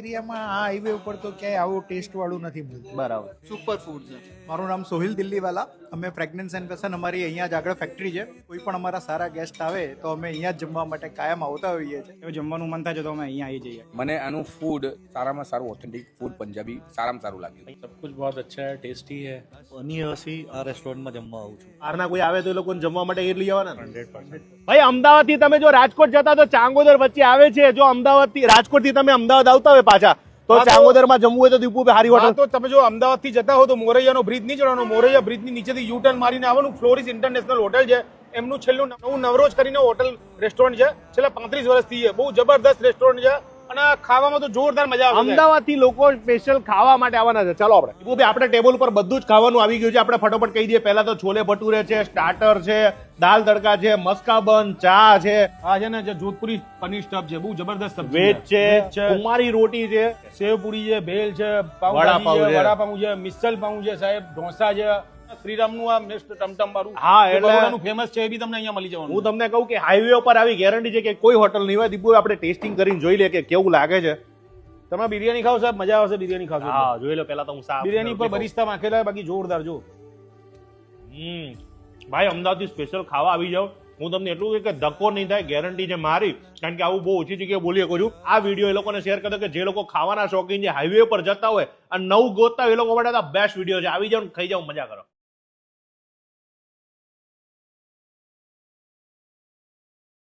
એરિયામાં આ હાઈવે ઉપર તો ક્યાંય આવું ટેસ્ટ વાળું નથી મળતું. બરાબર. સુપર ફૂડ છે. મારું નામ સોહિલ દિલ્હીવાલા. અમે પ્રેગ્નન્સ એન્ડ પેશન અમારી અહીંયા જ આગળ ફેક્ટરી છે. કોઈ પણ અમારા સારા ગેસ્ટ આવે તો અમે અહીંયા જ જમવા માટે કાયમ આવતા હોઈએ છીએ. જમવાનું મન થાય છે તો અમે અહીંયા આવી જઈએ. મને આનું ફૂડ સારામાં સારું ઓથેન્ટિક ફૂડ પંજાબી સારામાં સારું લાગ્યું. સબ કુછ બહુત અચ્છા હે ટેસ્ટી હે. અની હસી આ રેસ્ટોરન્ટમાં જમવા આવું છું. આરના કોઈ આવે તો એ લોકોને જમવા માટે એ લઈ આવવાના 100% ભાઈ અમદાવાદથી તમે જો રાજકોટ જતા તો ચાંગોદર વચ્ચે આવે છે. જો અમદાવાદ અમદાવાદથી રાજકોટથી તમે અમદાવાદ આવતા હોય પાછા. તો હા, ચાંગોદરમાં જમવું હોય તો દીપુભાઈ હારી હોટલ તો તમે જો અમદાવાદથી જતા હો તો મોરૈયાનો બ્રિજ નહીં ચડવાનો. મોરૈયા બ્રિજની નીચેથી યુ ટર્ન મારીને આવવાનું. ફ્લોરિસ ઇન્ટરનેશનલ હોટલ છે. એમનું છેલ્લું નવું નવરોજ કરીને હોટલ રેસ્ટોરન્ટ છે. છેલ્લા પાંત્રીસ વર્ષથી છે. બહુ જબરદસ્ત રેસ્ટોરન્ટ છે. અને ખાવામાં તો જોરદાર મજા આવે અમદાવાદથી લોકો સ્પેશિયલ ખાવા માટે આવવાના છે. ચાલો આપણે. દીપુભાઈ આપણે ટેબલ ઉપર બધું જ ખાવાનું આવી ગયું છે. આપણે ફટોફટ કહી દઈએ પહેલા તો છોલે ભટુરે છે સ્ટાર્ટર છે દાલ તડકા છે મસ્કાબન ચા છે. આ છે ને જે જોધપુરી પનીર સ્ટફ છે. બહુ જબરદસ્ત વેજ છે કુમારી રોટી છે. સેવ પૂરી છે ભેલ છે વડાપાઉં પાઉં છે. છે વડાપાઉં છે મિસલ પાઉં છે સાહેબ ઢોસા છે. શ્રીરામનું આ મેસ્ટ ટમટમ વાળું હા, એટલે- ફેમસ છે એ બી તમને અહીંયા મળી જવાનું. હું તમને કહું કે હાઈવે ઉપર આવી ગેરંટી છે કે કોઈ હોટલ નહીં હોય દીપુ આપણે ટેસ્ટિંગ કરીને જોઈ લે કે કેવું લાગે છે. તમે બિરયાની ખાવ સાહેબ? મજા આવશે બિરયાની ખાવ હા જોઈ લો પહેલા તો હું સાફ બિરયાની ઉપર બરિસ્તા માખેલા બાકી જોરદાર જો. હમ ભાઈ અમદાવાદથી સ્પેશિયલ ખાવા આવી જાઓ. હું તમને એટલું કે ધક્કો નહીં થાય ગેરંટી છે મારી. કારણ કે આવું બહુ ઓછી જગ્યાએ બોલી શકું છું. આ વીડિયો એ લોકોને શેર કરતો કે જે લોકો ખાવાના શોખીન છે હાઈવે પર જતા હોય અને નવું ગોતતા હોય એ લોકો માટે બેસ્ટ વીડિયો છે. આવી ને ખાઈ જાઓ મજા કરો.